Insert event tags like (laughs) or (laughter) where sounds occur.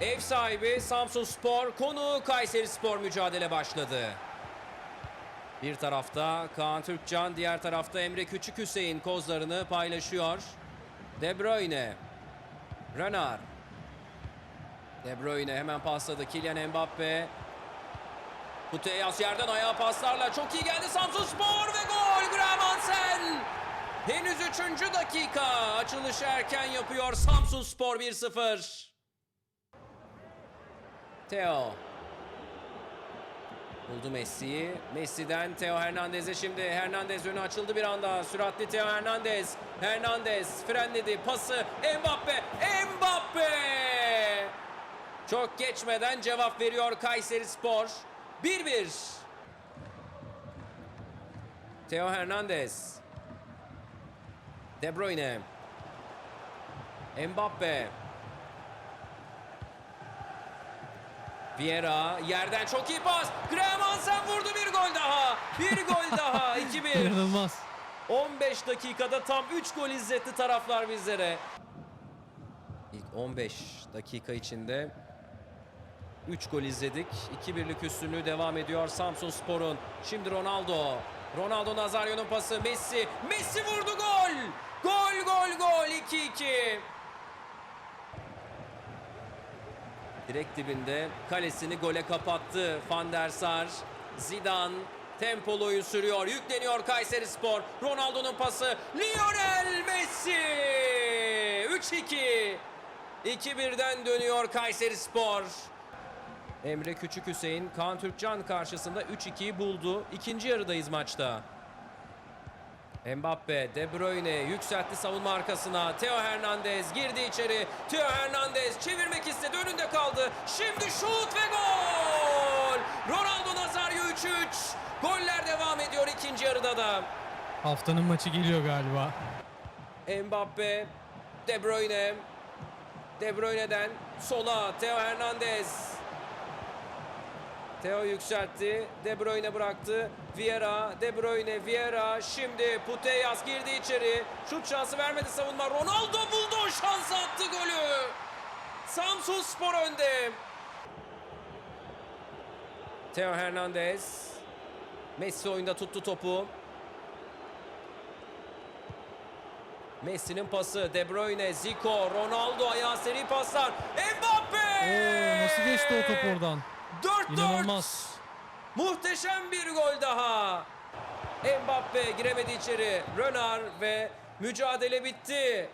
Ev sahibi Samsun Spor, konu Kayseri Spor mücadele başladı. Bir tarafta Kaan Türkcan, diğer tarafta Emre Küçük Hüseyin kozlarını paylaşıyor. De Bruyne. Renard. De Bruyne hemen pasladı. Kylian Mbappe. Putellas yerden ayağa paslarla çok iyi geldi Samsun Spor ve gol Graham Hansen. Henüz 3. dakika. Açılışı erken yapıyor Samsun Spor 1-0. Theo. Buldu Messi'yi. Messi'den Theo Hernandez'e şimdi. Hernandez önü açıldı bir anda. Süratli Theo Hernandez. Hernandez frenledi. Pası Mbappe. Mbappe! Çok geçmeden cevap veriyor Kayseri Spor. 1-1. Theo Hernandez. De Bruyne. Mbappe. Vieira yerden çok iyi pas. Graham Hansen vurdu bir gol daha. Bir gol daha. (laughs) 2-1. İnanılmaz. 15 dakikada tam 3 gol izletti taraflar bizlere. İlk 15 dakika içinde 3 gol izledik. 2-1'lik üstünlüğü devam ediyor Samsun Spor'un. Şimdi Ronaldo. Ronaldo Nazario'nun pası. Messi. Messi vurdu gol. Gol gol gol 2-2. Direkt dibinde kalesini gole kapattı Van der Sar. Zidane tempolu oyun sürüyor. Yükleniyor Kayseri Spor. Ronaldo'nun pası. Lionel Messi. 3-2. 2-1'den dönüyor Kayseri Spor. Emre Küçük Hüseyin Kaan Türkcan karşısında 3-2'yi buldu. İkinci yarıdayız maçta. Mbappe, De Bruyne yükseltti savunma arkasına. Theo Hernandez girdi içeri. Theo Hernandez çevirmek istedi. Önünde kaldı. Şimdi şut ve gol! Ronaldo Nazario 3-3. Goller devam ediyor ikinci yarıda da. Haftanın maçı geliyor galiba. Mbappe, De Bruyne. De Bruyne'den sola Theo Hernandez. Theo yükseltti. De Bruyne bıraktı. Vieira, De Bruyne, Vieira. Şimdi Putellas girdi içeri. Şut şansı vermedi savunma. Ronaldo buldu o şansı attı golü. Samsun Spor önde. Theo Hernandez. Messi oyunda tuttu topu. Messi'nin pası, De Bruyne, Zico, Ronaldo ayağı seri paslar. Mbappe! Oo, nasıl geçti o top oradan? 4-4. İnanılmaz. Muhteşem bir gol daha. Mbappe giremedi içeri. Renard ve mücadele bitti.